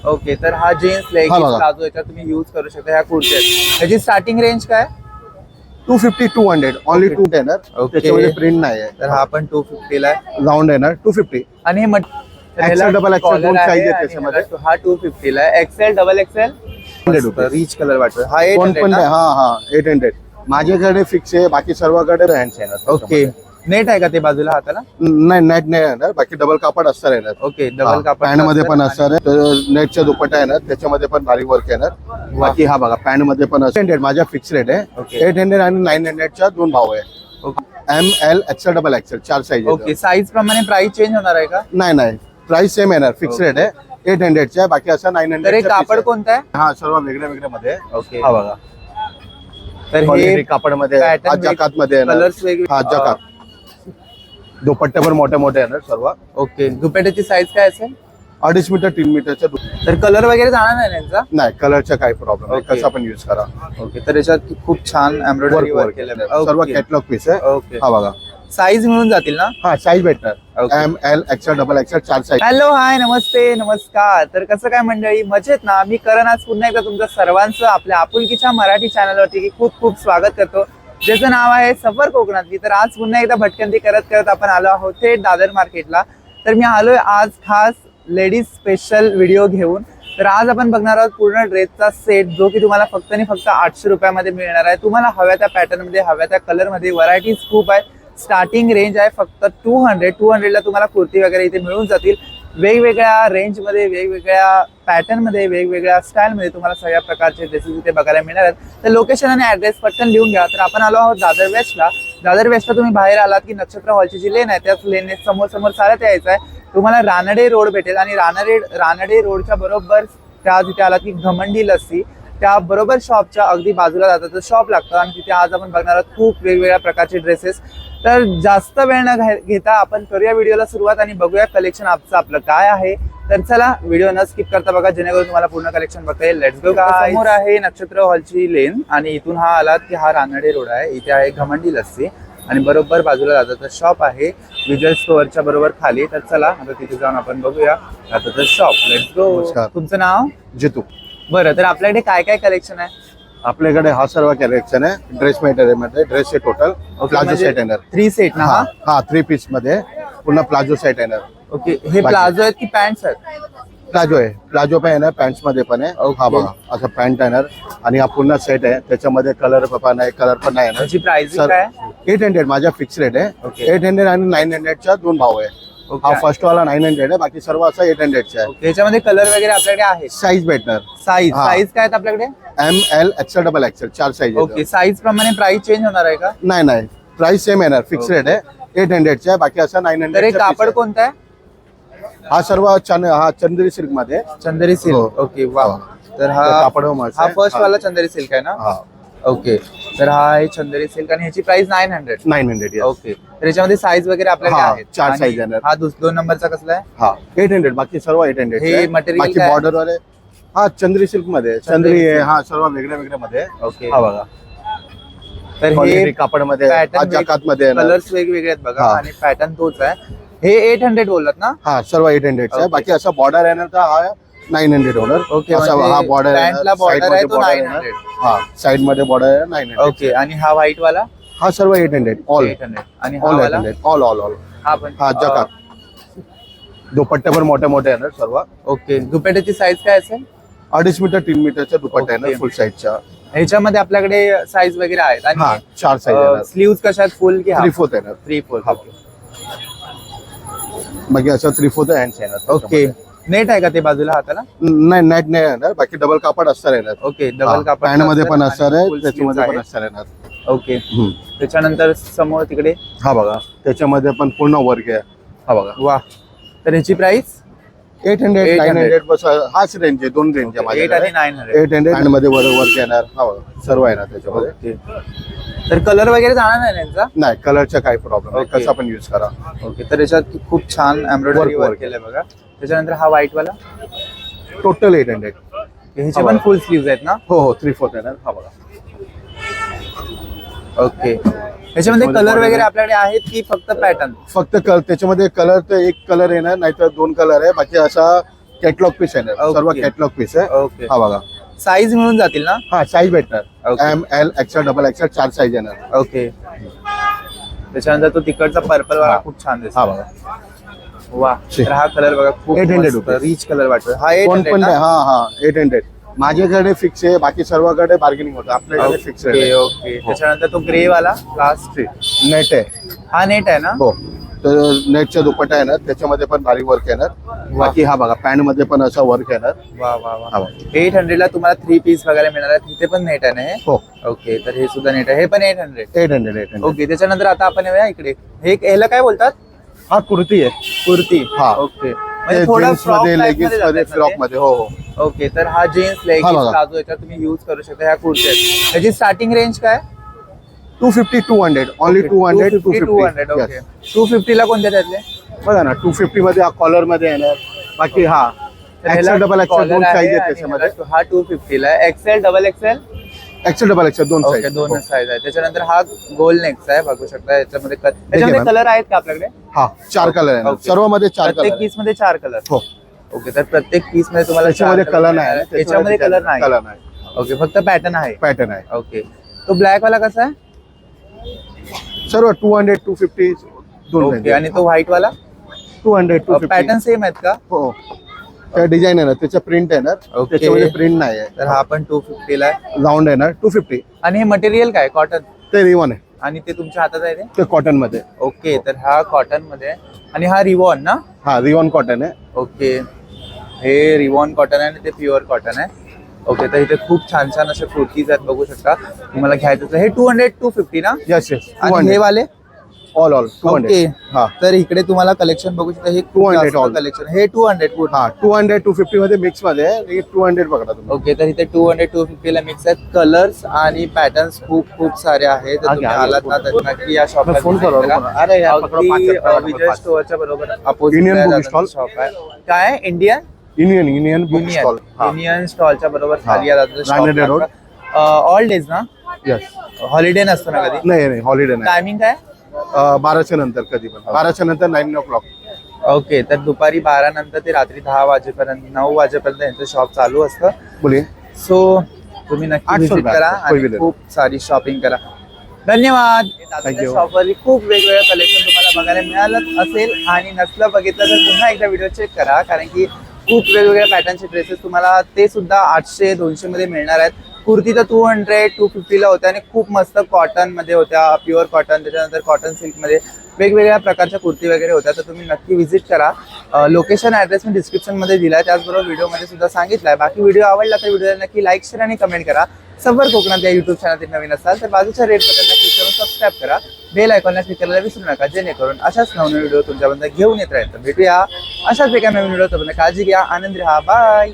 Okay तर हा jeans lagging हा बघा. प्लाझो याच्यात तुम्ही युज करू शकता ह्या कुर्त्या आहेत. याची स्टार्टिंग रेंज काय? Two fifty two hundred only two येणार Okay. त्याच्यामध्ये प्रिंट नाही आहे तर हा पण टू फिफ्टीला आहे. राऊंड येणार टू फिफ्टी आणि हे मट XL, double XL दोन size आहेत त्याच्यामध्ये. हा टू फिफ्टीला आहे. एक्सेल डबल एक्सेल 100 रुपये. रिच कलर वाटतो. हा एट कोण पण नाही. हा हा. एट हंड्रेड माझ्याकडे फिक्स आहे बाकी सर्वकडे हँड्स येणार ओके नेट आहे का ते बाजूला हाताला? नाही नेट नाही येणार. बाकी डबल कापड असणार येणार ओके डबल कापड पॅन्टमध्ये पण असणार आहे. तर नेटच्या दुपट्टा येणार त्याच्यामध्ये पण भारी वर्क येणार. बाकी हा बघा पॅन्टमध्ये पण हंड्रेड माझा फिक्स रेट आहे. एट हंड्रेड आणि नाईन हंड्रेडच्या दोन भाव आहे. Okay. M L XL double XL चार साईज ओके साईज प्रमाणे प्राइस चेंज होणार आहे का? नाही नाही. प्राइस सेम येणार. फिक्स रेट आहे. एट हंड्रेडच्या बाकी असं नाईन हंड्रेड कापड कोणतं आहे? हा सर्व वेगळ्या वेगळ्या मध्ये. ओके. हा बघा. तर हे कापडमध्ये हा जकात मध्ये येणार कलर्स वेगळे हा जकात. दुपट्टे पण मोठे मोठे येणार सर्व. ओके. दुपट्याची साईज काय असेल? अडीच मीटर तीन मीटरच्या दु- तर कलर वगैरे जाणार नाही ना यांचा? नाही कलरचा काही प्रॉब्लेम नाही. Okay. कसा पण युज करा. ओके. तर याच्यात खूप छान एम्ब्रॉयडरी वर्क वर्क केलं वर्क सर्व कॅटलॉग पीस आहे. ओके. हा बघा. साईज मिळून जातील ना? हा साईज भेटणार. Okay. M L XL double XL चार साईज हॅलो हाय नमस्ते नमस्कार. तर कसं काय मंडळी मजेत ना? मी करण आज पुन्हा एकदा तुमचं सर्वांचं आपल्या आपुलकीच्या मराठी चॅनलवरती की खूप खूप स्वागत करतो. ज्याचं नाव आहे सफर कोकणातली तर आज पुन्हा एकदा भटकंती करत करत आपण आलो आहोत थेट दादर मार्केटला. तर मी आलोय आज खास लेडीज स्पेशल व्हिडिओ घेऊन. तर आज आपण बघणार आहोत पूर्ण ड्रेसचा सेट जो की तुम्हाला फक्त आणि फक्त आठशे रुपयामध्ये मिळणार आहे. तुम्हाला हव्या त्या पॅटर्नमध्ये हव्या त्या कलरमध्ये व्हरायटीज खूप आहे. स्टार्टिंग रेंज आहे फक्त टू हंड्रेड टू हंड्रेडला तुम्हाला कुर्ती वगैरे इथे मिळून जातील. वेगवेगळ्या रेंजमध्ये वेगवेगळ्या पॅटर्नमध्ये वेगवेगळ्या स्टाईलमध्ये तुम्हाला सगळ्या प्रकारचे ड्रेसेस इथे बघायला मिळणार आहेत तर लोकेशन आणि ऍड्रेस पटकन लिहून घ्या. तर आपण आलो आहोत दादर वेस्टला दादर वेस्टला तुम्ही बाहेर आलात की नक्षत्र हॉलची जी लेन आहे त्याच लेनने समोर समोर चालत यायचं आहे तुम्हाला रानडे रोड भेटेल आणि रानडे रानडे रोडच्या बरोबर त्या तिथे आलात की घमंडी लस्सी त्या बरोबर शॉपच्या अगदी बाजूला जातं शॉप लागतं. आणि तिथे आज आपण बघणार आहोत खूप वेगवेगळ्या प्रकारचे ड्रेसेस तर जास्त वेळ न घेता आपण करूया व्हिडिओला सुरुवात आणि बघूया कलेक्शन आजचं आपलं काय आहे. तर चला व्हिडिओ न स्किप करता बघा जेणेकरून तुम्हाला पूर्ण कलेक्शन बघता येईल. लेट्स गो समोर आहे नक्षत्र हॉलची लेन आणि इथून हा आलात की हा रानडे रोड आहे. इथे आहे घमंडी लस्सी आणि बरोबर बाजूला दादाचं शॉप आहे. विजय स्टोअरच्या बरोबर खाली. तर चला आता तिथे जाऊन आपण बघूया दादाचं शॉप लेट्स गो. तुमचं नाव? जितू. बरं तर आपल्याकडे काय काय कलेक्शन आहे? आपल्याकडे हा सर्व कलेक्शन आहे. ड्रेस मटेरियलमध्ये ड्रेस टोटल प्लाझो सेट येणार थ्री सेट ना हा हा? थ्री पीसमध्ये पुन्हा प्लाझो सेट येणार ओके हे बाकी. प्लाझो आहेत की पॅन्ट आहेत? प्लाझो आहे. प्लाझो पण येणार पॅन्टमध्ये पण आहे. Okay. हा बघा असं पॅन्ट येणार आणि हा पुन्हा सेट आहे. त्याच्यामध्ये कलर पण आहे कलर पण नाही येणार प्राइसिंग एट हंड्रेड माझा फिक्स रेट आहे. Okay. एट हंड्रेड आणि नाईन हंड्रेडच्या दोन भाव आहे. हा फर्स्ट वाला नाईन हंड्रेड आहे बाकी सर्व असं एट हंड्रेडचे आहे. त्याच्यामध्ये कलर वगैरे आपल्याकडे आहे? साईज भेटणार साईज हा. साईज काय आहेत आपल्याकडे? M L XL double XL चार साईज ओके साईज प्रमाणे प्राइस चेंज होणार आहे का? नाही नाही. प्राइस सेम येणार. फिक्स. रेट आहे. एट हंड्रेडचे आहे. बाकी असं नाईन तर हे हंड्रेड कापड कोणतं आहे? हा सर्व चंद हा चंदेरी सिल्कमध्ये. आहे. चंदेरी सिल्क हो. ओके वा हा. तर हा तर कापड मस्त हा आहे. फर्स्ट हा. वाला चंदेरी सिल्क आहे ना? हा. ओके तर हा आहे चंदेरी सिल्क आणि ह्याची price nine hundred nine hundred okay तर याच्यामध्ये साईज वगैरे हा, आहेत चार आणि size येणार. हा दुस- दोन नंबरचा कसला आहे हा एट हंड्रेड बाकी सर्व एट हंड्रेड हे material बाकी काय? बॉर्डर वाले हा चंद्री सिल्कमध्ये आहे. चंदेरी चंद्री आहे silk. हा सर्व वेगळ्या वेगळ्या मध्ये आहे. ओके हा बघा तर हे कापडमध्ये आहे. जकात मध्ये. कलर्स वेगवेगळे आहेत बघा हा. आणि पॅटर्न तोच आहे हे एट हंड्रेड बोललात ना हा सर्व एट हंड्रेड आहे Okay. बाकी असा बॉर्डर येणार तर हा नाईन हंड्रेड होणार ओके असा म्हणजे हा बॉर्डर पॅन्टला border आहे तो 900. हा साइडमध्ये बॉर्डर आहे नाईन हंड्रेड ओके आणि हा व्हाईट वाला? हा सर्व eight hundred all eight hundred आणि हा ऑल एट वाला? हंड्रेड ऑल ऑल ऑल हा पण हा जकात. दुपट्टे पण मोठे मोठे येणार सर्व. ओके दुपट्याची साईज काय असेल? अडीच मीटर तीन मीटरच्या दुपट्टा Okay. येणार फुल साईजच्या ह्याच्यामध्ये आपल्याकडे साईज वगैरे आहेत हा आणि चार साईज येणार स्लीव्ह कशात फुल की थ्री फोर्थ येणार थ्री फोर हा. बाकी असं थ्री फोर्थ हँड्स येणार ओके नेट आहे का ते बाजूला हाताला? नाही नेट नाही येणार. बाकी डबल कापड असणार येणार ओके डबल कापड पॅन्टमध्ये पण असणार आहे त्याच्यामध्ये पण. असणार येणार ओके. हम्म. त्याच्यानंतर समोर तिकडे? हा बघा. त्याच्यामध्ये पण पूर्ण वर्क आहे. हा बघा. वा तर ह्याची price eight hundred 800. Nine hundred बस हाच रेंज आहे दोन रेंज आहे एट आणि नाईन हंड्रेड एट हंड्रेडमध्ये वर येणार हा सर्व येणार त्याच्यामध्ये. ओके तर कलर वगैरे जाणार नाही ना यांचा नाही कलरचा काही प्रॉब्लेम नाही. Okay. कसा पण युज करा. ओके तर याच्यात खूप छान एम्ब्रॉयडरी Work, वर्क work. केलंय बघा. त्याच्यानंतर हा व्हाईट वाला? टोटल एट हंड्रेड ह्याचे पण. फुल स्लीव्ह आहेत ना? हो हो थ्री फोर्थ येणार हा बघा. ओके. त्याच्यामध्ये कलर वगैरे. आपल्याकडे आहेत की फक्त पॅटर्न फक्त कल त्याच्यामध्ये कलर तर एक कलर येणार नाहीतर दोन कलर आहे. बाकी असा कॅटलॉग पीस Okay. सर्व कॅटलॉग पीस आहे. ओके. हा बघा. साईज मिळून जातील ना? हा साईज भेटणार. M L XL double XL चार साईज येणार. ओके. त्याच्यानंतर तो तिकडचा पर्पल वाला हा. खूप छान हा दिसतो बघा. वा. तर हा कलर बघा खूप 800 रुपये. रिच कलर वाटतो हा एट पण हा हा. एट हंड्रेड माझ्याकडे फिक्स आहे बाकी सर्वकडे बार्गेनिंग होतं. आपल्याकडे फिक्स ओके आहे. ओके त्याच्यानंतर तो ग्रे वाला लास्ट नेट आहे. हा नेट आहे ना? हो. तर नेटचा दुपट्टा आहे ना त्याच्यामध्ये पण भारी वर्क येणार. बाकी हा बघा पॅन्टमध्ये पण असं वर्क येणार. वा वा हा वा बघा. एट हंड्रेड ला तुम्हाला थ्री पीस बघायला मिळणार आहे. तिथे पण नेट आहे ना हे? हो. ओके तर हे सुद्धा नेट आहे. हे पण eight hundred eight hundred eight hundred okay त्याच्यानंतर आता आपण येऊया इकडे. हे ह्याला काय बोलतात? हा कुर्ती आहे. कुर्ती. हा. ओके म्हणजे थोडा जीन्स फ्रॉकमध्ये लेगिन्समध्ये मध्ये जातात ना फ्रॉक? मध्ये हो हो. ओके तर हा जीन्स हा लेगिन्स बघा. प्लाझो याच्यात तुम्ही युज करू शकता ह्या कुर्त्या आहेत. त्याची स्टार्टिंग रेंज काय? Two fifty two hundred only two hundred two two hundred okay fifty two फिफ्टीला कोणत्या त्यातले? बघा ना टू फिफ्टी मध्ये कॉलरमध्ये येणार. बाकी हा तर ह्याला एक्सेल डबल एक्सेल collar दोन आहे साईज आहेत आणि त्याच्यामध्ये ह्याला हा two फिफ्टीला XL double XL XL double XL दोन ओके दोन साईज आहे. त्याच्यानंतर हा गोल आहे. बघू शकता याच्यामध्ये कलर आहेत का आपल्याकडे? हा चार कलर आहे सर्व मध्ये चार कलर पीस मध्ये चार कलर हो. ओके तर प्रत्येक पीस मध्ये तुम्हाला त्याच्यामध्ये कलर नाही त्याच्यामध्ये कलर नाही. कलर नाही. ओके फक्त पॅटर्न आहे. पॅटर्न आहे. ओके तो ब्लॅक वाला कसा आहे? सर्व टू हंड्रेड टू फिफ्टी दोन आणि तो व्हाईट वाला? Two hundred two pattern same आहेत का? हो. त्या डिझाईन आहे ना त्याच्या प्रिंट येणार Okay. त्याच्यामध्ये प्रिंट नाही आहे. तर हा पण टू फिफ्टीला आहे? राऊंड येणार टू फिफ्टी आणि हे मटेरियल काय? कॉटन ते रिवन आहे. आणि ते तुमच्या हातात आहे ते? ते कॉटनमध्ये ओके तर हा कॉटनमध्ये आहे. आणि हा रिवॉन ना? हा रिवन कॉटन आहे. ओके हे रिवॉन कॉटन आहे आणि ते प्युअर कॉटन आहे. ओके तर इथे खूप छान छान असे कुर्तीज आहेत बघू शकता. तुम्हाला घ्यायचं असेल- हे टू हंड्रेड टू फिफ्टी ना? येस येस आणि हे वाले? All all two okay hundred हा. तर इकडे तुम्हाला कलेक्शन बघू शकता हे 200 all. कलेक्शन हे टू हंड्रेड पूर्ण. हा टू हंड्रेड टू फिफ्टी मध्ये मिक्स मध्ये टू हंड्रेड तुम्ही. ओके तर इथे टू हंड्रेड टू फिफ्टीला मिक्स आहेत. कलर्स आणि पॅटर्न्स खूप खूप सारे आहेत. तर हा, तुम्ही घ्या, आलात ना तर नक्की या शॉपला फ़ोन करा, करा. अरे यार, पकडो, पाच आहेत, विजय पाच. स्टोअरच्या बरोबर Indian book stall. शॉप आहे. काय? Indian union union book stall union union स्टॉलच्या बरोबर खाली हा. Branded ऑल डेज़ ना? येस हॉलिडे नसतो ना कधी? नाही नाही हॉलिडे नाही. टायमिंग काय? अं, बाराच्या नंतर कधी पण. बाराच्या नंतर नाईन ओ क्लॉक ओके तर दुपारी बारा नंतर ते रात्री दहा वाजेपर्यंत नऊ वाजेपर्यंत यांचं शॉप चालू असतं. बोलिये सो तुम्ही नक्की रुपये करा आणि. खूप सारी शॉपिंग करा. धन्यवाद. Thank you. शॉपवरती खूप वेगवेगळं कलेक्शन तुम्हाला बघायला मिळालं असेल आणि नसलं बघितलं तर पुन्हा एकदा व्हिडिओ चेक करा कारण की खूप वेगवेगळ्या पॅटर्नचे ड्रेसेस तुम्हाला ते सुद्धा आठशे दोनशे मध्ये मिळणार आहेत. कुर्ती तर टू हंड्रेड टू फिफ्टीला होत्या आणि खूप मस्त कॉटनमध्ये होत्या प्युअर कॉटन त्याच्यानंतर कॉटन सिल्कमध्ये वेगवेगळ्या प्रकारच्या कुर्ती वगैरे होत्या. तर तुम्ही नक्की व्हिजिट करा. लोकेशन ॲड्रेस मी डिस्क्रिप्शनमध्ये दिला आहे त्याचबरोबर व्हिडिओमध्ये सुद्धा सांगितलं आहे बाकी व्हिडिओ आवडला तर व्हिडिओला नक्की लाईक शेअर आणि कमेंट करा. सबर कोकणात या यूट्यूब चॅनलतील नवीन असाल तर बाजूच्या रेड बटनला क्लिक करून सबस्क्राईब करा. बेल आयकॉनला क्लिक करायला विसरू नका. जेणेकरून अशाच नवनवीन व्हिडिओ तुमच्याबद्दल घेऊन येत राहील तर भेटूया. अशाच एका नवीन व्हिडिओ तुम्ही काळजी घ्या. आनंदी राहा. बाय